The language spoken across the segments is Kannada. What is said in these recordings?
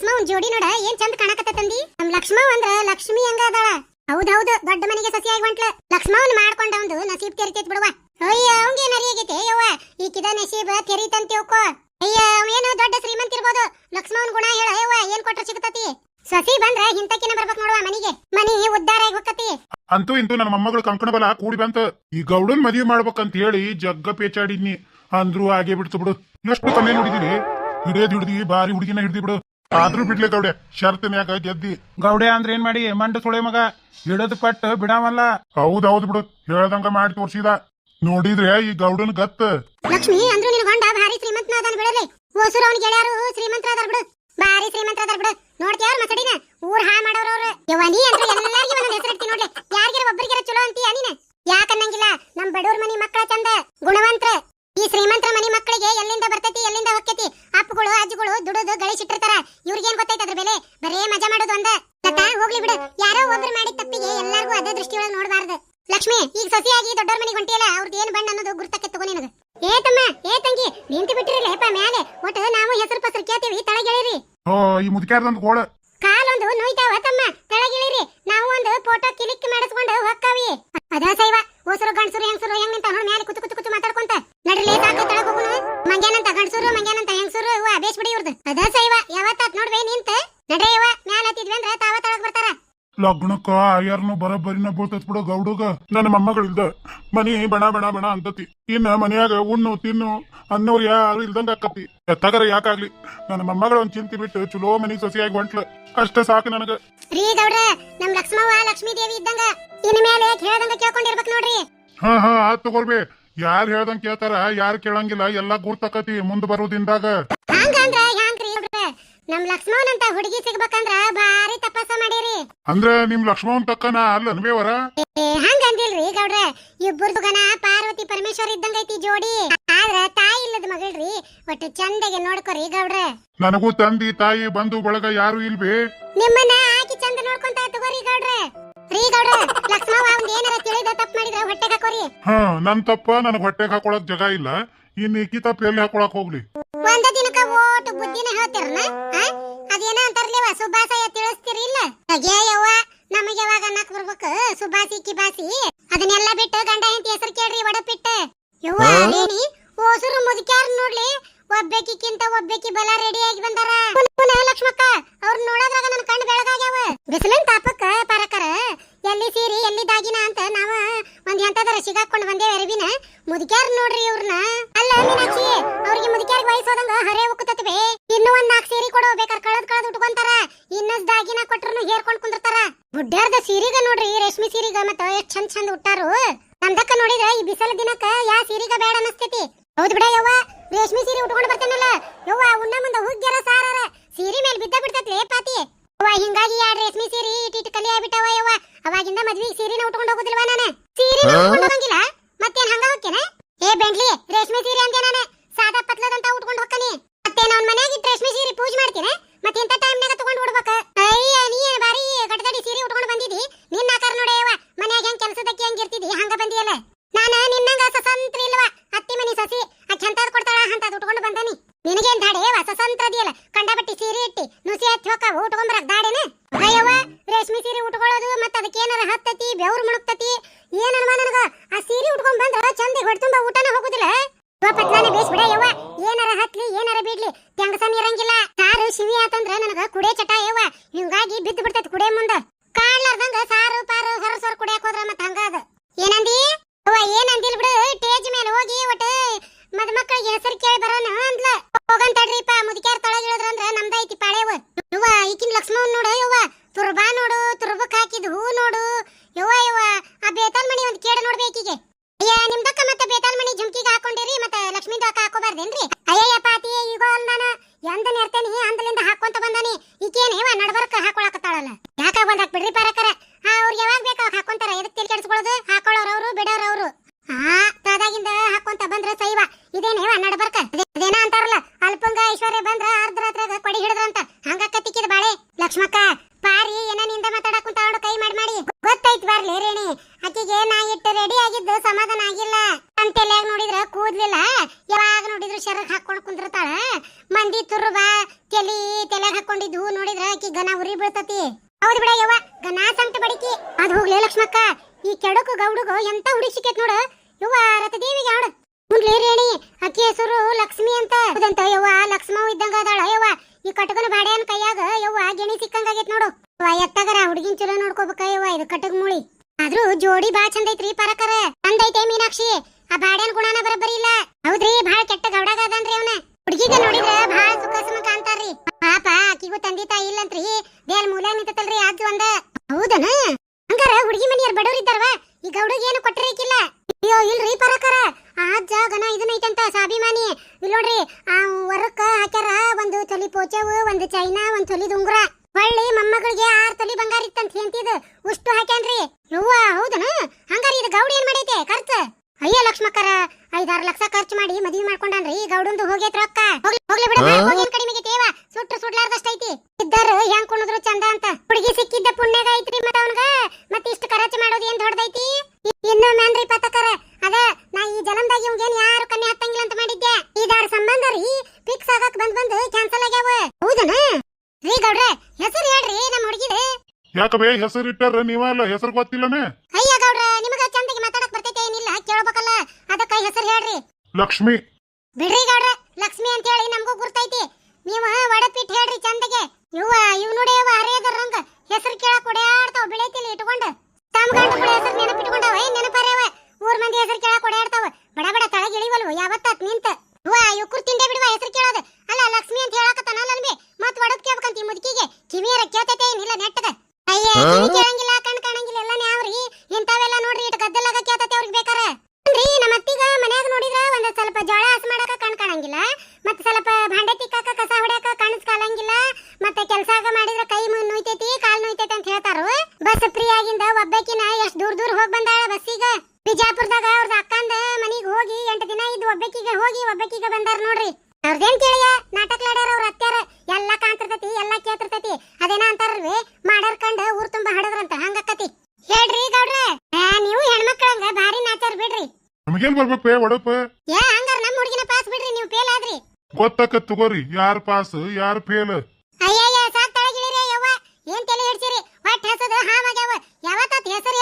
ಲಕ್ಷ್ಮವ್ವನ್ ಜೋಡಿ ನೋಡ, ಏನ್ ಚಂದ ಕಾಣಕತ್ತಂದಿ ನಮ್ ಲಕ್ಷ್ಮಾ ಅಂದ್ರ ಲಕ್ಷ್ಮಿ ಹಂಗ ಅದಾಳ. ಹೌದೌದು, ದೊಡ್ಡ ಮನೆಗೆ ಸಸಿಯಾಗಿ ಹೊಂಟ್ಲ ಲಕ್ಷ್ಮವ್ವನ್ ಮಾಡ್ಕೊಂಡ ಒಂದು ನಸೀಬ್ ತೆರಿತೈತ್ ಬಿಡುವ. ಅಯ್ಯ, ಅವಂಗೆ ನರಿಯಾಗೈತೆ ಯವ್ವ, ಈಕಿದ ನಸೀಬ ತೆರಿತಂತೇವ್ಕೋ ಅಯ್ಯ ಅವೇನು ದೊಡ್ಡ ಶ್ರೀಮಂತ ಇರ್ಬೋದು. ಲಕ್ಷ್ಮವ್ವನ್ ಗುಣ ಹೇಳ, ಯವ್ವ, ಏನ್ ಕೊಟ್ರ ಸಿಗತತಿ? ಸಸಿ ಬಂದ್ರ ಹಿಂತಕಿನ ಬರ್ಬೇಕ್ ನೋಡುವ ಮನಿಗೆ. ಮನಿ ಉದ್ದಾರ ಆಗಿ ಅಂತೂ ಇಂತೂ ನನ್ನ ಮೊಮ್ಮಗಳು ಕಂಕಣ ಬಲ ಕೂಡಿ ಬಂತ. ಈ ಗೌಡನ್ ಮದುವೆ ಮಾಡ್ಬೇಕಂತ ಹೇಳಿ ಜಗ್ಗ ಪೇಚಾಡಿದ್ನಿ. ಅಂದ್ರು ಆಗೇ ಬಿಡ್ತು ಬಿಡು. ಎಷ್ಟು ಕಮ್ಮಿ ನೋಡಿದೀನಿ. ಹಿಡಿಯೋದ್ ಹಿಡ್ದಿ ಬಾರಿ ಹುಡುಗಿನ ಹಿಡ್ದಿ ಬಿಡು. ಆದ್ರೂ ಬಿಡ್ಲಿ ಗೌಡೆ ಶರ್ತನ್ಯಾಗ ಗೆದ್ದಿ ಗೌಡೆ ಅಂದ್ರೆ ಏನ್ ಮಾಡಿ ಮಂಡ ಸುಳೆ ಮಗ ಹಿಡದ್ ಪಟ್ಟು ಬಿಡಾವಲ್ಲ. ಹೌದೌದು ಬಿಡು ಹೇಳದಂಗ ಮಾಡಿ ತೋರ್ಸಿದ. ನೋಡಿದ್ರೆ ಈ ಗೌಡನ್ ಗತ್ ಲಕ್ಷ್ಮಿ ಅಂದ್ರು ನಿನ್ ಗಂಡ ಭಾರಿ ಶ್ರೀಮಂತನ ಅದಾನ ಬಿಡಲಿ. ಹೊಸರು ಅವ್ನ ಗೆಳೆಯರು ಶ್ರೀಮಂತರ ಅದಾರ ಬಿಡು. ಭಾರಿ ಶ್ರೀಮಂತರ ಅದಾರ ಬಿಡು ನೋಡ್ತೀಯಾರ ಮಸಡಿನ? ಊರ್ ಹಾ ಮಾಡೋರು ಅವ್ರು. ಯವ್ವ ನೀ ಅಂದ್ರು ಎಲ್ಲಾರ್ಗಿ ಒಂದೊಂದ್ ಹೆಸರು ನೋಡ್ಲಿ. ಯಾರಿಗಾರ ಒಬ್ಬರಿಗಾರ ಚಲೋ ಅಂತೀಯ ನೀನ? ಯಾಕನ್ನಂಗಿಲ್ಲ ನಮ್ ಬಡವ್ರ ಮನಿ ಮಕ್ಕಳ ಚಂದ ಗುಣವಂತ್ರ. ಈ ಶ್ರೀಮಂತರ ಮನಿ ಮಕ್ಕಳಿಗೆ ಎಲ್ಲಿಂದ ಬರ್ತೈತಿ ಎಲ್ಲಿಂದ ಹೊಕ್ಕೈತಿ? ಅಪ್ಪಗಳು ಅಜ್ಜಿಗಳು ದುಡಿದು ಗಳಿಸಿಟ್ಟಿರ್ತಾರ ಇವ್ರಿಗೇನ್ ಗೊತ್ತೈತ ಅದ್ರ ಬೆಲೆ ಬರೇ ಮಜಾ ಮಾಡೋದು ಒಂದ ಲತಾ ಹೋಗ್ಲಿ ಬಿಡು ಯಾರೋ ಒಬ್ರು ಮಾಡಿದ ತಪ್ಪಿಗೆ ಎಲ್ಲಾರ್ಗೂ ಅದೇ ದೃಷ್ಟಿಯೊಳಗೆ ನೋಡಬಾರ್ದು ಲಕ್ಷ್ಮಿ ಈಗ ಸೊಸೆಯಾಗಿ ದೊಡ್ಡವ್ರ ಮನೆಗೆ ಹೊಂಟಿಯಲ್ಲ ಅವ್ರದ್ದು ಏನ್ ಬಣ್ಣ ಅನ್ನೋದು ಗುರ್ತಕ್ಕೆ ತಗೋ ನಿನಗ ಏ ತಮ್ಮ ಏ ತಂಗಿ ನಿಂತು ಬಿಟ್ಟಿರಲೇಪ ಮ್ಯಾಲೆ ಒಟ್ಟು ನಾವು ಹೆಸರು ಪಸರು ಕೇಳ್ತೀವಿ ತಳಗಿಳಿರಿ ಓ ಈ ಮುದುಕ್ಯಾರ್ದಂತ ಗೋಳ ಕಾಲೊಂದು ನೋಯ್ತಾವ ತಮ್ಮ. ಕೆಳಗಿಳಿರಿ. ನಾವು ಒಂದು ಫೋಟೋ ಕ್ಲಿಕ್ ಮಾಡಿಸ್ಕೊಂಡು ಹೊಕ್ಕಾವಿ. ಅದ ಸೈವ ಓಸರು ಗಂಡಸರು ಹೆಂಗಸರು ಹೆಂಗಂತ ನೋಡಿ ಮ್ಯಾಲೆ ಕುತ್ತು ಕುತ್ತು ಕುತ್ತು ಮಾತಾಡ್ಕೊಂತ. ನಡ್ರಿ ಸಾಕ ತಳಗ ಹೋಗುನು. ಮಂಗ್ಯಾನಂತ ಗಂಡಸರು ಮಂಗ್ಯಾನಂತ ಹೆಂಗಸರು ಇವ ಬೇಸ್ ಬಿಡಿ ಇವ್ರದು. ಅದ ಸೈವ ಯಾವತ್ತಾತ್ ನೋಡ್ವೆ ನಿಂತ. ನಡ್ರಿ ಇವ ಮ್ಯಾಲ ಹತ್ತಿದ್ವಿ ಅಂದ್ರೆ ತಾವ ತಳಗ್ ಬರ್ತಾರ. ಲಗ್ನಕ್ಕ ಆಯಾರ್ನು ಬರಬ್ಬರಿನ ಬೀಳ್ತತ್ ಬಿಡು ಗೌಡುಗ. ನನ್ನ ಮೊಮ್ಮಗಳಿಲ್ದ. ಮನಿ ಬಣ ಬಣ ಬಣ ಅಂತತಿ. ಇನ್ನ ಮನ್ಯಾಗ ಉಣ್ಣು ತಿನ್ನು ಅನ್ನೋರು ಯಾರು ಇಲ್ದಂಗ ಆಕತಿ. ಎತ್ತಗರ ಯಾಕಾಗ್ಲಿ? ನನ್ನ ಮೊಮ್ಮಗಳ ಒಂದ್ ಚಿಂತಿ ಬಿಟ್ಟು ಚಲೋ ಮನಿ ಸೊಸೆಯಾಗಿ ಹೊಂಟ್ಲ. ಅಷ್ಟ ಸಾಕು ನನಗ. ರೀ ಗೌಡ್ರ ನಮ್ ಲಕ್ಷ್ಮವ್ವ ಲಕ್ಷ್ಮೀ ದೇವಿ ಇದ್ದಂಗ ಇನ್ ಮೇಲೆ ಹೇಳ್ದಂಗ ಕೇಳ್ಕೊಂಡಿರ್ಬೇಕು ನೋಡ್ರಿ. ಹಾ ಹಾ ಆತ್ ತಗೋರ್ಬಿ. ಯಾರ್ ಹೇಳ್ದಂಗ ಕೇಳ್ತಾರ ಯಾರ್ ಕೇಳಂಗಿಲ್ಲ ಎಲ್ಲಾ ಗುರ್ತಕತಿ ಮುಂದ್ ಹಂಗಂದ್ರ ಹ್ಯಾಂಗ್ರಿ ಗೌಡ್ರ? ನಮ್ ಲಕ್ಷ್ಮವನ್ ಅಂತ ಹುಡುಗಿ ಸಿಗ್ಬೇಕಂದ್ರ ಭಾರಿ ತಪಸ್ಸ ಮಾಡಿರಿ. ಅಂದ್ರೆ ನಿಮ್ ಲಕ್ಷ್ಮವನ್ ತಕ್ಕನ ಅಲ್ಲ ಅನ್ಬೇವರ ಏ, ಗೌಡ್ರೆ ಗೌಡ್ರ ಇಬ್ಬರದು ಗನ ಪಾರ್ವತಿ ಪರಮೇಶ್ವರ ಇದ್ದಂಗೈತಿ ಜೋಡಿ. ಆದ್ರ ತಾಯಿ ಇಲ್ಲದ ಮಗಳ್ರಿ ಒಟ್ಟು ಚಂದಗೆ ನೋಡ್ಕೊರಿ ಗೌಡ್ರೆ. ನನಗೂ ತಂದಿ ತಾಯಿ ಬಂಧು ಬಳಗ ಯಾರು ಇಲ್ವೇ? ನಿಮ್ಮನ್ನ ಆಕಿ ಚಂದ ನೋಡ್ಕೊಂತ ತಗೋರಿ ಗೌಡ್ರೆ. ರೀ ಗೌಡ್ರೆ ಲಕ್ಷ್ಮವ್ವ ಅವ್ನ್ ಏನಾರ ತಿಳಿದ ತಪ್ಪು ಮಾಡಿದ್ರ ಹೊಟ್ಟೆಗೆ ಹಾಕೋರಿ. ಹಾ ನನ್ ತಪ್ಪ ನನಗ್ ಹೊಟ್ಟೆಗೆ ಹಾಕೊಳಕ್ ಜಗ ಇಲ್ಲ. ಇನ್ ಈಕಿ ತಪ್ಪ ಎಲ್ಲಿ ಹಾಕೊಳಕ್ ಹೋಗ್ಲಿ? ಒಂದ ದಿನಕ್ಕ ಓಟು ಬುದ್ಧಿನ ಹೇಳ್ತಿರ್ನ? ಅದೇನ ಅಂತಾರ್ಲೇವ ಸುಭಾಸಯ ತಿಳಿಸ್ತಿರಿ ಇಲ್ಲ? ಅಯ್ಯ ಯವ್ವ ನಮಗೆ ಯಾವಾಗ ಅನ್ನಕ್ ಬರ್ಬೇಕು? ಸುಬಾಸಿ ಕಿಬಾಸಿ ಅದನ್ನೆಲ್ಲ ಬಿಟ್ಟು ಗಂಡ ಹೆಂಡತಿ ಹೆಸರು ಕೇಳ್ರಿ ಒಡಪಿಟ್ಟ. ಯವ್ವ ಏನಿ ಓಸರು ಮುದುಕ್ಯಾರ ನೋಡ್ಲಿ. ಒಬ್ಬೇಕಿಕ್ಕಿಂತ ಒಬ್ಬಾಕಿ ಬಲ ರೆಡಿ ಆಗಿ ಬಂದಾರ. ಪುನಃ ಲಕ್ಷ್ಮಕ್ಕ ಅವ್ರ ನೋಡೋದ್ರಾಗ ನನ್ ಕಣ್ಣು ಬೆಳಗಾಗ್ಯಾವ ಬಿಸಿಲಿನ ತಾಪಕ್ಕ ಪರಕರ ಎಲ್ಲಿ ಸೀರಿ ಎಲ್ಲಿ ದಾಗಿನ ಅಂತ ನಾವ ಒಂದ್ ಎಂತದರ ಸಿಗಾಕೊಂಡ್ ಬಂದೇವ್ ಅರಿವಿನ ಮುದುಕ್ಯಾರ ನೋಡ್ರಿ ಇವ್ರನ್ನ ಅಲ್ಲ ಮೀನಾಕ್ಷಿ ಅವ್ರಿಗೆ ಮುದುಕ್ಯಾರ್ಗ ವಯಸ್ಸೋದಂಗ ಹರೇ ಉಕ್ಕತತ್ವೆ ಇನ್ನು ಒಂದ್ ನಾಲ್ಕು ಸೀರೆ ಕೊಡೋ ಬೇಕಾರ್ ಕಳದ್ ಕಳದ್ ಉಟ್ಕೊಂತಾರ ಇನ್ನೊಂದ್ ದಾಗಿನ ಕೊಟ್ರು ಹೇರ್ಕೊಂಡ್ ಕುಂದಿರ್ತಾರ ಬುಡ್ಡ್ಯಾರ್ದ ಸೀರಿಗ ನೋಡ್ರಿ ರೇಷ್ಮೆ ಸೀರಿಗ ಮತ್ತ ಎಷ್ಟ್ ಚಂದ ಚಂದ ಉಟ್ಟಾರು ನಮ್ದಕ್ಕ ನೋಡಿದ್ರ ಈ ಬಿಸಿಲ ದಿನಕ್ಕ ಯಾ ಸೀರಿಗ ಬೇಡ ಅನಸ್ತೈತಿ ಹೌದ್ ಬಿಡ ಯವ್ವ ರೇಷ್ಮೆ ಸೀರೆ ಉಟ್ಕೊಂಡು ಬರ್ತೇನಲ್ಲ. ಯವ್ವ ಉಣ್ಣ ಮುಂದ ಹುಗ್ಗ್ಯಾರ ಸಾರಾರ. ಸೀರೆ ಮೇಲೆ ಬಿದ್ದ ಬಿಡ್ತೈತ್ಲೆ ಪಾತಿ. ಯವ್ವ ಹಿಂಗಾಗಿ ಯಾ ರೇಷ್ಮೆ ಸೀರೆ ಇಟ್ಟಿಟ್ ಕಲಿ ಆಗ್ಬಿಟ್ಟವ ಯವ್ವ. ಅವಾಗಿಂದ ಮದ್ವಿ ಸೀರೆನ ಉಟ್ಕೊಂಡು ಹೋಗುದಿಲ್ವಾ ನಾನು? ಸೀರೆ ಹೋಗಂಗಿಲ್ಲ? ಮತ್ತೇನ್ ಹಂಗ ಹೋಗ್ತೇನೆ ಏ ಬೆಂಡ್ಲಿ ರೇಷ್ಮೆ ಸೀರೆ ಅಂದೆ ನಾನು. ಸಾದಾ ಪತ್ಲದಂತ ಉಟ್ಕೊಂಡ್ ಹೋಗ್ತಾನೆ ಮತ್ತೇನ ಅವ್ನ ಮನ್ಯಾಗ ರೇಷ್ಮೆ ಸೀರೆ ಪೂಜೆ ಮಾಡ್ತೀನಿ ಮತ್ತೆ ಇಂಥ ಟೈಮ್ನಾಗ ತಗೊಂಡ್ ಬಿಡ್ಬೇಕ ಅಯ್ಯ ನೀ ಏನ್ ಬಾರಿ ಗಡಗಡಿ ಸೀರೆ ಉಟ್ಕೊಂಡ್ ಬಂದಿದಿ ನಿನ್ನ ಆಕಾರ ನೋಡೇವ ಮನ್ಯಾಗ ಹೆಂಗ್ ಕೆಲಸದಕ್ಕೆ ಹೆಂಗ್ ಇರ್ತಿದಿ ಹಂಗ ಬಂದಿಯಲ್ಲ ನಾನ ನಿನ್ನಂಗ ಸಸಂತ್ರ ಇಲ್ವಾ ಅತ್ತಿ ಮನಿ ಸಸಿ ಆಕೆ ಎಂತಾದ್ ಕೊಡ್ತಾಳ ಅಂತದ್ ಉಟ್ಕೊಂಡು ಬಂದಾನಿ ನಿನಗೇನ್ ದಾಡೇವ ಸಸಂತ್ರ ಅದಿಯಲ್ಲ ಕಂಡಬಟ್ಟಿ ಸೀರೆ ಇಟ್ಟಿ ನುಸಿ ಹಚ್ಚಿ ಹೋಕ ಉಟ್ಕೊಂಬರಕ್ ದಾಡೇನ ಅಯ್ಯವ್ವ ರೇಷ್ಮೆ ಸೀರೆ ಉಟ್ಕೊಳ್ಳೋದು ಮತ್ತ ಅದಕ್ಕೆ ಏನಾರ ಹತ್ತತಿ ಬೆವ್ರು ಮುಳುಕ್ತತಿ ಏನ್ ಅನ್ವ ನನಗ ಆ ಸೀರೆ ಉಟ್ಕೊಂಡ್ ಬಂದ್ರ ಚಂದ ಹೊಡ್ತುಂಬ ಊಟನ ಹೋಗುದಿಲ್ಲ ಯವ್ವ ಪತ್ಲಾನ ಬೇಸ್ ಬಿಡ ಯವ್ವ ಏನಾರ ಹತ್ಲಿ ಏನಾರ ಬಿಡ್ಲಿ ತೆಂಗಸನ್ ಇರಂಗಿಲ್ಲ ಸಾರು ಶಿವಿ ಆತಂದ್ರ ನನಗ ಕುಡೆ ಚಟ ಯವ್ವ ಹಿಂಗಾಗಿ ಬಿದ್ದು ಬಿಡ್ತೈತಿ ಕುಡೆ ಮುಂದ ಕಾಣ್ಲಾರ್ದಂಗ ಸಾರು ಪಾರು ಹೊರಸೋರ್ ಕುಡಿಯಾಕ ಹೋದ್ರ ಮತ್ತ ಹಂಗ ಅದ ಏನಂದಿ ಅವ್ವ ಏನಂದಿಲ್ ಬಿಡು ಟೇಜ್ ಮೇಲೆ ಹೋಗಿ ಒಟ್ಟ ಮದುಮಕ್ಕಳಿಗೆ ಹೆಸರು ಕೇಳಿ ಬರೋಣ ಅಂದ್ಲ ಹೋಗಂತ ತಡ್ರಿಪ್ಪ ಮುದುಕ್ಯಾರ ತಳಗ ಇಳಿದ್ರಂದ್ರ ನಮ್ದೈತಿ ಪಾಳೆವ ಯವ್ವ ಈಕಿನ ಲಕ್ಷ್ಮಣ್ ನೋಡು ಯವ್ವ ತುರ್ಬಾ ನೋಡು ತುರ್ಬಕ್ ಹಾಕಿದ ಹೂ ನೋಡು ಯವ್ವ ಯವ್ವ ಆ ಬೇತಾಲ್ ಮಣಿ ಒಂದ್ ಕೇಡ ನೋಡ್ಬೇಕೀಗೆ ಅಯ್ಯ ನಿಮ್ದಕ್ಕ ಮತ್ತೆ ಬೇತಾಲ್ ಮಣಿ ಜುಮ್ಕಿಗೆ ಹಾಕೊಂಡಿರಿ ಮತ್ತೆ ಲಕ್ಷ್ಮೀ ದಕ್ಕ ಹಾಕೋಬಾರ್ದೇನ್ರಿ ಅಯ್ಯಯ್ಯ ಪಾತಿ ಈಗ ನಾನು ಎಂದ ನೆರ್ತೇನಿ ಅಂದಲಿಂದ ಹಾಕೊಂತ ಬಂದಾನಿ ಈಕೇನೇವ ನಡ್ಬರ್ಕ ಹಾಕೊಳಕತ್ತಾಳಲ್ಲ ಯಾಕ ಬಂದ್ ಹಾಕ್ಬಿಡ್ರಿ ಪರಕರ ಅವ್ರಿಗೆ ಯಾವಾಗ ಬೇಕು ಅವಾಗ ಹಾಕೊಂತಾರ ಎದಕ್ ತಿಳಿ ಕೆಡಿಸ್ಕೊಳ್ಳೋದು ಹಾಕೊಳ್ಳೋರು ಅವರು ಬಿಡೋರು ಅವರು ಹಾ ತಾದಾಗಿಂದ ಹಾಕೊಂತ ಬಂದ್ರ ಸೈವ ಇದೇನೇವ ನಡ್ಬರ್ಕ ಅದೇ- ಅದೇನ ಅಂತಾರಲ್ಲ ಅಲ್ಪಂಗ ಐಶ್ವರ್ಯ ಬಂದ್ರ ಅರ್ಧ ರಾತ್ರಾಗ ಕೊಡಿ ಹಿಡಿದ್ರಂತ ಹಂಗ ಕತ್ತಿಕ್ಕಿದ ಬಾಳೆ ಲಕ್ಷ್ಮಕ್ಕ ಪಾರಿ ಏನ ನಿಂದ ಮಾತಾಡಕ್ ಕುಂತಾಳು ಕೈ ಮಾಡಿ ಮಾಡಿ ಗೊತ್ತೈತ್ ಬರ್ಲಿ ರೇಣಿ ಆಕಿಗೆ ನಾ ಇಟ್ಟು ರೆಡಿ ಆಗಿದ್ದು ಸಮಾಧಾನ ಆಗಿಲ್ಲ ನನ್ ತಲ್ಯಾಗ ನೋಡಿದ್ರ ಕೂದ್ಲಿಲ್ಲ ಯಾವಾಗ ನೋಡಿದ್ರು ಶರಕ್ ಹಾಕೊಂಡ್ ಕುಂದಿರ್ತಾಳ. ಮಂದಿ ತುರುಬ ತೆಲಿ ತಲ್ಯಾಗ ಹಾಕೊಂಡಿದ್ದು. ನೋಡಿದ್ರ ಆಕಿ ಗನ ಉರಿ ಬೀಳ್ತತಿ. ಹೌದ್ ಬಿಡ ಯವ್ವ ಗನ ಸಂತ ಬಡಿಕಿ. ಅದ್ ಹೋಗ್ಲೇ ಲಕ್ಷ್ಮಕ್ಕ, ಈ ಕೆಡಕು ಗೌಡಗು ಎಂತ ಹುಡುಗಿ ಸಿಕ್ಕೇತ್ ನೋಡು. ಯವ್ವ, ರಥದೇವಿಗೆ ಆಡು ಮುಂದ್ಲೇ ರೇಣಿ, ಅಕ್ಕಿ ಹೆಸರು ಲಕ್ಷ್ಮಿ ಅಂತ. ಅದಂತ ಯವ್ವ, ಲಕ್ಷ್ಮವ್ ಇದ್ದಂಗ ಅದಾಳ ಯವ್ವ. ಈ ಕಟಕನ ಬಾಡ್ಯಾನ್ ಕೈಯಾಗ ಯವ್ವ ಗೆಣಿ ಸಿಕ್ಕಂಗ ಆಗೈತ್ ನೋಡು ಎತ್ತಗರ ಹುಡುಗಿನ ಚಲೋ ನೋಡ್ಕೋಬೇಕ ಯವ್ವ ಇದು ಕಟಕ್ ಮೂಳಿ. ಆದ್ರೂ ಜೋಡಿ ಬಾ ಚಂದೈತ್ರಿ ಪರಕರ. ಚಂದೈತೆ ಮೀನಾಕ್ಷಿ. ಆ ಬಾಡ್ಯಾನ್ ಗುಣನ ಬರಬರಿ ಇಲ್ಲ. ಹೌದ್ರಿ ಬಹಳ ಕೆಟ್ಟ ಗೌಡಾಗ ಅದನ್ರಿ ಅವನ. ಹುಡುಗಿಗೆ ನೋಡಿದ್ರೆ ಬಹಳ ಸುಖ ಸುಮ ಕಾಣ್ತಾರ್ರಿ ಪಾಪ, ಆಕಿಗೂ ತಂದಿ ತಾಯಿ ಇಲ್ಲಂತ್ರಿ. ದೇಲ್ ಮೂಲೆ ನಿಂತತಲ್ರಿ ಅಜ್ಜು ಒಂದ ಹೌದನ? ಹಂಗಾರ ಹುಡುಗಿ ಮನೆಯವ್ರ ಬಡವ್ರಿದ್ದಾರವ ಈ ಗೌಡಗ್ ಏನು ಕೊಟ್ಟರೇಕಿಲ್ಲ ಅಯ್ಯೋ, ಇಲ್ರಿ ಪರಕರ. ಆ ಗನ ಇದನ್ನ ಐತಂತ ಸ್ವಾಭಿಮಾನಿ. ಇಲ್ಲಿ ನೋಡ್ರಿ, ಆ ವರಕ್ಕ ಹಾಕ್ಯಾರ. ಒಂದು ತಲಿ ಪೋಚವು, ಒಂದು ಚೈನಾ, ಒಂದು ತೊಲಿ ದುಂಗ್ರ. ಹೊಳ್ಳಿ ಮೊಮ್ಮಗಳಿಗೆ ಆರ್ ತಲಿ ಬಂಗಾರ ಇತ್ತಂತ ಹೆಂತಿದ್ ಉಷ್ಟು ಹಾಕ್ಯಾನ್ರಿ ಯವ್ವ ಹೌದನ ಹಂಗಾರ ಇದು ಗೌಡ ಏನ್ ಮಾಡೈತೆ ಖರ್ಚು ಅಯ್ಯ ಲಕ್ಷ್ಮಕ್ಕರ ಐದಾರು ಲಕ್ಷ ಖರ್ಚು ಮಾಡಿ ಮದ್ವಿ ಮಾಡ್ಕೊಂಡಾನ್ರಿ ಗೌಡಂದು ಹೋಗೈತ್ ರೊಕ್ಕ ಹೋಗ್ಲಿ ಹೋಗ್ಲಿ ಬಿಡು ಹೋಗೇನ್ ಕಡಿಮೆಗೆ ತೇವ ಸುಟ್ರು ಸುಡ್ಲಾರ್ದಷ್ಟೈತಿ ಇದ್ದಾರು ಹೆಂಗ್ ಕುಣಿದ್ರು ಚಂದ ಅಂತ. ಹುಡುಗಿ ಸಿಕ್ಕಿದ್ದ ಪುಣ್ಯಗ ಐತ್ರಿ ಮತ್ತ ಅವನ್ಗ. ಮತ್ತ ಇಷ್ಟು ಖರ್ಚು ಮಾಡೋದು ಏನ್ ದೊಡ್ಡದೈತಿ? ಇನ್ನೊಮ್ಮೆ ಅನ್ರಿ ಪತಕರ. ಅದ ನಾ ಈ ಜಲಂದಾಗ ಇವ್ಗೇನ್ ಯಾರು ಕನ್ನೆ ಹತ್ತಂಗಿಲ್ಲ ಅಂತ ಮಾಡಿದ್ದೆ. ಇದಾರ ಸಂಬಂಧ ರೀ ಫಿಕ್ಸ್ ಆಗಕ್ ಬಂದ್ ಬಂದ್ ಕ್ಯಾನ್ಸಲ್ ಆಗ್ಯಾವ. ಹೌದನ? ರೀ ಗೌಡ್ರೆ ಹೆಸರು ಹೇಳ್ರಿ ನಮ್ಮ ಹುಡುಗಿದೆ. ಯಾಕಬೇ ಹೆಸರು ಇಟ್ಟಾರ ನೀವಲ್ಲ? ಹೆಸರು ಗೊತ್ತಿಲ್ಲನೇ? ಅಯ್ಯ ಗೌಡ್ರ ನಿಮಗ ಚಂದಗೆ ಮಾತಾಡಕ್ ಬರ್ತೈತೆ ಏನಿಲ್ಲ ಕೇಳ್ಬೇಕಲ್ಲ. ಅದಕ್ಕ ಹೆಸರು ಹೇಳ್ರಿ. ಲಕ್ಷ್ಮಿ. ಬಿಡ್ರಿ ಗೌಡ್ರ ಲಕ್ಷ್ಮಿ ಅಂತ ಹೇಳಿ ನಮಗೂ ಗುರ್ತೈತಿ. ನೀವು ವಡಪಿಟ್ ಹೇಳ್ರಿ ಚಂದಗೆ. ಇವ ಇವ್ ನೋಡಿ ಇವ ಹರಿಯದರಂಗ ಹೆಸರು ಕೇಳಕ್ ಓಡಾಡ್ತಾವ ಬಿಳೈತಿಲಿ ಇಟ್ಕೊಂಡು. ತಮ್ಮ ಗಂಡ ಕೂಡ ಹೆಸರು ನೆನಪಿಟ್ಕೊಂಡವ. ಏನ್ ನೆನಪರೇವ ಊರ್ ಮಂದಿ ಹೆಸರು ಕೇಳಕ್ ಓಡಾಡ್ತಾವ. ಬಡ ಬಡ ತಳಗ್ ಇಳಿವಲ್ವ ಯಾವತ್ತಾತ್ ನಿಂತ. ಇವ ಇವ್ಕುರ್ ತಿಂಡೆ ಬಿಡುವ ಹೆಸರು ಕೇಳೋದು. ಅಲ್ಲ ಲಕ್ಷ್ಮಿ ಅಂತ ಹೇಳಕತ್ತಾನಲ್ಲ ಅನ್ಬಿ ಮತ್ ಒಡದ್ ಕೇಳ್ಬೇಕಂತ ಈ ಮುದುಕಿಗೆ. ಕಿವಿಯರ ಕೇಳ್ತೈತೆ ಏನಿಲ್ಲ ನೆಟ್ಟದ. ಅಯ್ಯ ಕಿವಿ ಕೇಳಂಗಿಲ್ಲ. ಬಿಜಾಪುರದಾಗ ಅವ್ರದ ಅಕ್ಕಂದ ಮನೆಗೆ ಹೋಗಿ ಎಂಟು ದಿನ ಇದ್ದು ಒಬ್ಬಾಕಿಗೆ ಹೋಗಿ ಒಬ್ಬಾಕಿಗೆ ಬಂದಾರ ನೋಡ್ರಿ. ಅವ್ರದೇನ್ ಕೇಳಿಯ? ನಾಟಕ ಆಡ್ಯಾರ ಅವ್ರ ಅತ್ಯಾರ ಎಲ್ಲ ಕಾಣ್ತಿರ್ತೈತಿ ಎಲ್ಲ ಕೇಳ್ತಿರ್ತೈತಿ. ಅದೇನ ಅಂತಾರಲ್ವಿ ಮಾಡರ್ ಕಂಡ ಊರ್ ತುಂಬಾ ಹಡದ್ರಂತ ಹಂಗಕ್ಕತಿ ಹೇಳ್ರಿ ಗೌಡ್ರೆ. ಆ, ನೀವು ಹೆಣ್ಮಕ್ಳಂಗ ಭಾರಿ ನಾಚಾರ್ ಬಿಡ್ರಿ. ನಮಗೇನ್ ಬರ್ಬೇಕು ಒಡಪ ಏ ಹಂಗಾರ ನಮ್ಮ ಹುಡುಗಿನ ಪಾಸ್ ಬಿಡ್ರಿ ನೀವು ಫೇಲ್ ಆದ್ರಿ. ಗೊತ್ತಾಕತ್ ತಗೋರಿ ಯಾರ್ ಪಾಸ್ ಯಾರ್ ಫೇಲ್ ಅಯ್ಯಯ್ಯ ಸಾಕ್ ತಳಗಿಳಿರಿ ಯವ್ವ ಏನ್ ತಲೆ ಹಿಡ್ಸಿರಿ ಹೊಟ್ಟೆ ಹಸದ ಹಾವಾಗ್ಯಾವ ಯಾವತ್ತಾತ್ ಹೆಸರು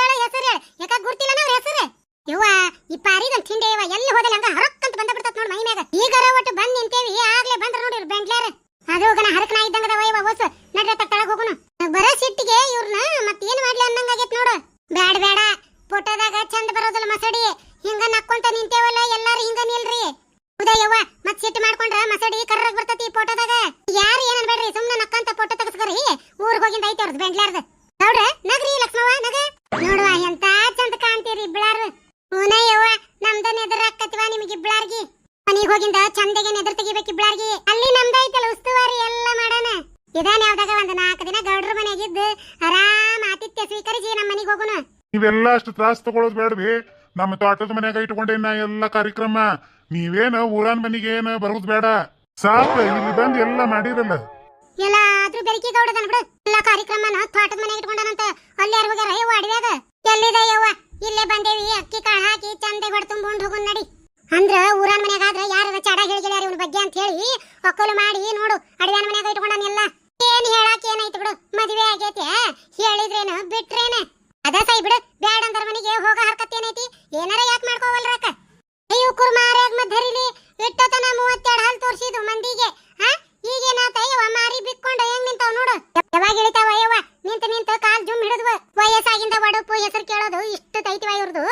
ಹೇಳ ಯಾಕ ಗುರ್ತಿಲ್ಲ ನಾವ್ ಹೆಸರು? ಯವ್ವ, ಈ ಪಾರಿದ ತಿಂಡೆ ಯವ್ವ ಎಲ್ಲಿ ಹೋದಲ್ಲ ಹಂಗ ಹರಕ್ಕಂತ ಬಂದ ಬಿಡ್ತತ್ ನೋಡ್ ಮೈ ಮ್ಯಾಗ. ಈಗರ ಒಟ್ಟು ಬಂದ್ ನಿಂತೇವಿ ಆಗ್ಲೇ ಬಂದ್ರ ನೋಡಿ ಬೆಂಗ್ಳೂರ್ ಅದು ಹೋಗನ ಹರಕನ ಇದ್ದಂಗದ ವಯ್ವ ಹೊಸ. ನಡ್ರ ತಳಗ ಹೋಗುನು. ಬರ ಸಿಟ್ಟಿಗೆ ಇವ್ರನ್ನ ಮತ್ತೇನ್ ಮಾಡ್ಲಿ ಅನ್ನಂಗ ಆಗೈತ್ ನೋಡು. ಬ್ಯಾಡ ಬೇಡ ಹೋಗುಣ ನೀವೆಲ್ಲ ಅಷ್ಟು ತ್ರಾಸ್ ತಗೊಳೋದ್ ಬೇಡ್ರಿ. ನಮ್ಮ ತೋಟದ ಮನ್ಯಾಗ ಇಟ್ಕೊಂಡೇನ ಎಲ್ಲ ಕಾರ್ಯಕ್ರಮ. ನೀವೇನ ಊರನ್ ಮನಿಗೆ ಏನ ಬರೋದ್ ಬೇಡ. ಸಾಕ, ಇಲ್ಲಿ ಬಂದ್ ಎಲ್ಲ ಮಾಡಿರಲ್ಲ. ಎಲ್ಲಾದ್ರೂ ಬೆರಕಿ ಬಿಡು. ಎಲ್ಲ ಕಾರ್ಯಕ್ರಮನ ತೋಟದ ಮನೆಗೆ ಇಟ್ಕೊಂಡನಂತ ಅಲ್ಲಿ ಯಾರು ಹೋಗ್ಯಾರ? ಯವ್ವ ಅಡವ್ಯಾಗ? ಎಲ್ಲಿದೆ ಇಲ್ಲೇ ಬಂದೇವಿ. ಅಕ್ಕಿ ಕಾಳು ಹಾಕಿ ಚಂದ ಹೊಡ್ ತುಂಬಿಕೊಂಡು ಹೋಗುನ್ ನಡಿ. ಅಂದ್ರ ಊರನ್ ಮನ್ಯಾಗಾದ್ರ ಯಾರ ಚಾಡ ಹೇಳಿಗೆಳ್ಯಾರ ಇವನ ಬಗ್ಗೆ ಅಂತ ಹೇಳಿ ಒಕ್ಕಲು ಮಾಡಿ ನೋಡು. ಅಡವ್ಯಾನ ಮನ್ಯಾಗ ಇಟ್ಕೊಂಡಾನೆಲ್ಲ ಏನ್ ಹೇಳಾಕ ಏನಾಯ್ತು ಬಿಡು. ಮದ್ವೆ ಆಗೈತೆ. ಹೇಳಿದ್ರೇನು, ಬಿಟ್ರೇನ? ಅದ ಸೈ ಬಿಡು, ಬ್ಯಾಡ ಅಂದ್ರ ಮನೆಗೆ ಹೋಗ ಹರ್ಕತ್ ಏನೈತಿ? ಏನಾರ ಯಾಕೆ ಮಾಡ್ಕೋವಲ್ರಕ್ಕ? ಅಯ್ಯೋ ಕುರ್ಮಾರ್ಯಾಗ ಮಧ್ಯರಿಲಿ ಇಟ್ಟತನ ಮೂವತ್ತೆರಡು ಹಾಲು ತೋರ್ಸಿದ್ದು ಮಂದಿಗೆ ಹಾ ಈಗೇನಾತ ಯವ್ವ ಮಾರಿ ಬಿಕ್ಕೊಂಡು ಹೆಂಗ್ ನಿಂತಾವ್ ನೋಡು ಯಾವಾಗ ಇಳಿತಾವ ಯವ್ವ ನಿಂತ ನಿಂತ ಕಾಲ್ ಜುಮ್ ಹಿಡಿದ್ವ ವಯಸ್ಸಾಗಿಂದ ಒಡಪು ಹೆಸರು ಕೇಳೋದು ಇಷ್ಟು ತೈತಿವ ಇವ್ರದು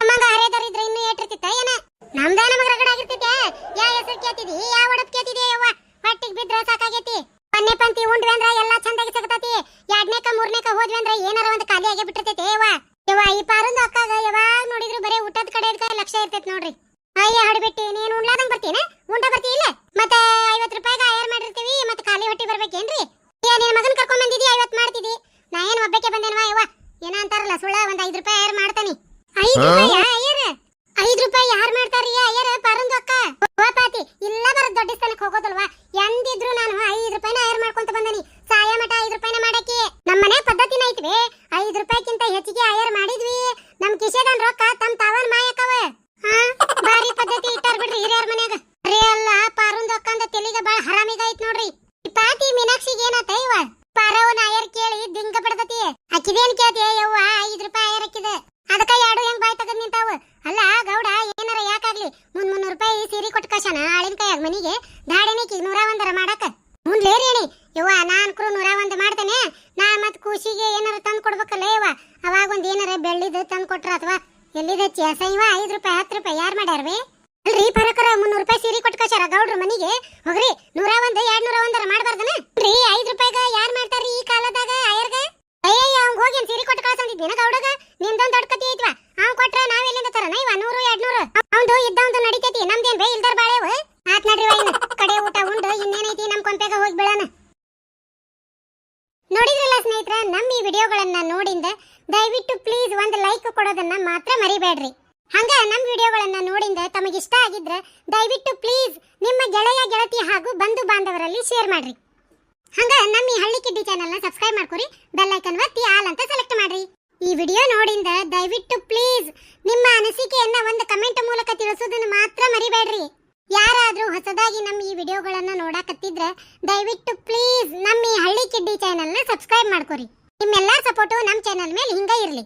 ನಮ್ಮಂಗ ಹರೇದರಿದ್ರೆ ಇನ್ನೂ ಏಟಿರ್ತಿತ್ತ ಏನ ನಮ್ದ ನಮಗ ರಗಡ ಆಗಿರ್ತೈತೆ ಯಾ ಹೆಸರು ಕೇಳ್ತಿದಿ ಯಾ ಒಡಪ್ ಕೇಳ್ತಿದಿ ಯವ್ವ ಹೊಟ್ಟಿಗೆ ಬಿದ್ರ ಸಾಕಾಗೈತಿ ಪನ್ನೆ ಪಂತಿ ಉಂಡ್ವಿ ಅಂದ್ರ ಎಲ್ಲಾ ಚಂದಾಗಿ ಸಿಗತೈತಿ ಎರಡ್ನೇಕ ಮೂರ್ನೇಕ ಹೋದ್ವಿ ಅಂದ್ರೆ ಏನಾರ ಒಂದು ಖಾಲಿ ಆಗಿ ಬಿಟ್ಟಿರ್ತೈತೆ ಯವ್ವ. ಯವ್ವ ಈ ಪಾರಂದು ಅಕ್ಕಾಗ ಯಾವಾಗ ನೋಡಿದ್ರು ಬರೇ ಊಟದ ಕಡೆ ಲಕ್ಷ ಇರ್ತೈತೆ ನೋಡ್ರಿ. ಅಯ್ಯ ಹಡ್ಬಿಟ್ಟಿ ನೀನು ಉಣ್ಲಾದಂಗ್ ಬರ್ತೀನ ಉಂಡ ಬರ್ತಿ ಇಲ್ಲ? ಮತ್ತೆ ಐವತ್ ರೂಪಾಯಿಗೆ ಆಯರ್ ಮಾಡಿರ್ತೀವಿ ಮತ್ತೆ ಖಾಲಿ ಹೊಟ್ಟಿ ಬರ್ಬೇಕೇನ್ರಿ? ಏ ನಿನ್ನ ಮಗನ ಕರ್ಕೊಂಡ್ ಬಂದಿದಿ ಐವತ್ ಮಾಡ್ತಿದಿ? ನಾ ಏನ್ ಒಬ್ಬಕ್ಕೆ ಬಂದೇನವಾ ಯವ್ವ? ಏನ ಅಂತಾರಲ್ಲ ಸುಳ್ಳ ಒಂದ್ ಐದ್ ರೂಪಾಯಿ ಆಯರ್ ಮಾಡ್ತಾನಿ. ಐದ್ ರೂಪಾಯಿ ಅಯ್ಯರ ಐದ್ ರೂಪಾಯಿ ಯಾರ್ ಮಾಡ್ತಾರಿ ಅಯ್ಯರ ಪರಂದು ಅಕ್ಕ ಪಾತಿ ಇಲ್ಲ ಬರೋದ್ ದೊಡ್ಡ ಸ್ಥಾನಕ್ಕೆ ಹೋಗೋದಲ್ವಾ ಎಂದಿದ್ರು ನಾನು ಐದ್ ರೂಪಾಯಿನ ಆಯರ್ ಮಾಡ್ಕೊಂತ ಬಂದನಿ ಸಾಯ ಮಟ ಐದ್ ರೂಪಾಯಿನ ಮಾಡಕ್ಕೆ ನಮ್ಮನೆ ಪದ್ಧತಿನ ಐತ್ವಿ ಐದ್ ರೂಪಾಯಿಕ್ಕಿಂತ ಹೆಚ್ಚಿಗೆ ಆಯರ್ ಮಾಡಿದ್ವಿ ನಮ್ ಕಿಶೆದನ್ ರೊಕ್ಕ ತಮ್ ತಾವನ್ ಮಾಯಕವ ಹಾ ಅಲ್ಲ ಗೌಡ ಏನಾರ ಯಾಕಾಗ್ಲಿ ಮುನ್ ಮುನ್ನೂರು ರೂಪಾಯಿ ಸೀರೆ ಕೊಟ್ಟು ಕಳ್ಸಣ ಆಳಿನ ಕೈಯಾಗ ಮನಿಗೆ ದಾಡಿನಿಕ್ಕಿ ನೂರ ಒಂದರ ಮಾಡಕ ಮುಂದ್ಲೇರಿ ಅಣಿ ಯವ್ವ ನಾನ್ ಕ್ರೂ ನೂರ ಒಂದ್ ಮಾಡ್ತೇನೆ ನಾ ಮತ್ ಖುಷಿಗೆ ಏನಾರ ತಂದ್ ಕೊಡ್ಬೇಕಲ್ಲ ಯವ್ವ ಅವಾಗ ಒಂದ್ ಏನಾರ ಬೆಳ್ಳಿದ ತಂದ್ ಕೊಟ್ರ ಅಥವಾ ಎಲ್ಲಿದ ಚೇಸ ಇವ ಐದ್ ರೂಪಾಯಿ, ಹತ್ತು ರೂಪಾಯಿ ಯಾರ್ ಮಾಡ್ಯಾರ್ವಿ? ಅಲ್ರಿ, ಪರಕರ ಮುನ್ನೂರು ರೂಪಾಯಿ ಸೀರೆ ಕೊಟ್ಟು ಗೌಡ್ರು ಮನಿಗೆ. ಹೋಗ್ರಿ ನೂರ ಒಂದ್ ಎರಡ್ ನೂರ ಒಂದರ ಮಾಡಬಾರ್ದನ? ರೀ, ಐದ್ ರೂಪಾಯಿಗ ಯಾರ್ ಮಾಡ್ತಾರ್ರಿ ಈ ಕಾಲದಾಗ ಆಯರ್ಗ ಅಯ್ಯಯ್ಯ, ಅವ್ನ್ ಹೋಗಿ ಒಂದ್ ಸೀರೆ ಕೊಟ್ಟು ಕಳ್ಸಂದಿದ್ದೇನ ಗೌಡಗ? ನಿಂದೊಂದ್ ದೊಡ್ಡ ಕತಿ ಐತ್ವಾ? ಅವ್ನ್ ಕೊಟ್ರ ನಾವೆಲ್ಲಿಂದ ತರನ ಇವ ನೂರು ಎರಡ್ ನೂರು ಅವಂದು ಇದ್ದವಂದು ನಡಿತೈತಿ, ನಮ್ದೇನ್ ಬೇ ಇಲ್ದಾರ ಬಾಳೆವು? ಆತ್ ನಡ್ರಿ ವೈನ್, ಕಡೆ ಊಟ ಉಂಡು, ಇನ್ನೇನೈತಿ ನಮ್ ಕೊಂಪೆಗ ಹೋಗಿ ಬೀಳೋಣ. ನೋಡಿದ್ರಲ್ಲ ಸ್ನೇಹಿತರ, ನಮ್ಮ ಈ ವಿಡಿಯೋಗಳನ್ನ ನೋಡಿಂದ ದಯವಿಟ್ಟು ಪ್ಲೀಸ್ ಒಂದು ಲೈಕ್ ಕೊಡೋದನ್ನ ಮಾತ್ರ ಮರಿಬೇಡ್ರಿ. ಹಂಗ ನಮ್ಮ ವಿಡಿಯೋಗಳನ್ನ ನೋಡಿಂದ ತಮಗೆ ಇಷ್ಟ ಆಗಿದ್ರೆ ದಯವಿಟ್ಟು ಪ್ಲೀಸ್ ನಿಮ್ಮ ಗೆಳೆಯ, ಗೆಳತಿ ಹಾಗೂ ಬಂಧು ಬಾಂಧವರಲ್ಲಿ ಶೇರ್ ಮಾಡ್ರಿ. ಹಂಗ ನಮ್ಮ ಈ ಹಳ್ಳಿ ಕಿಡ್ಡಿ ಚಾನೆಲ್ನ ಸಬ್ಸ್ಕ್ರೈಬ್ ಮಾಡ್ಕೊರಿ ಬೆಲ್ ಐಕನ್ ಒತ್ತಿ ಆಲ್ ಅಂತ ಸೆಲೆಕ್ಟ್ ಮಾಡ್ರಿ. ಈ ವಿಡಿಯೋ ನೋಡಿಂದ ದಯವಿಟ್ಟು ಪ್ಲೀಸ್ ನಿಮ್ಮ ಅನಿಸಿಕೆಯನ್ನ ಒಂದು ಕಮೆಂಟ್ ಮೂಲಕ ತಿಳಿಸೋದನ್ನ ಮಾತ್ರ ಮರಿಬೇಡ್ರಿ. ಯಾರಾದರೂ ಹೊಸದಾಗಿ ನಮ್ಮ ಈ ವಿಡಿಯೋಗಳನ್ನ ನೋಡಾಕತ್ತಿದ್ರೆ ದಯವಿಟ್ಟು ಪ್ಲೀಸ್ ನಮ್ಮ ಈ ಹಳ್ಳಿ ಕಿಡ್ಡಿ ಚಾನೆಲ್ನ ಸಬ್ಸ್ಕ್ರೈಬ್ ಮಾಡ್ಕೊರಿ. ನಿಮ್ಮೆಲ್ಲರ ಸಪೋರ್ಟು ನಮ್ಮ ಚಾನೆಲ್ ಮೇಲೆ ಹಿಂಗ ಇರ್ಲಿ.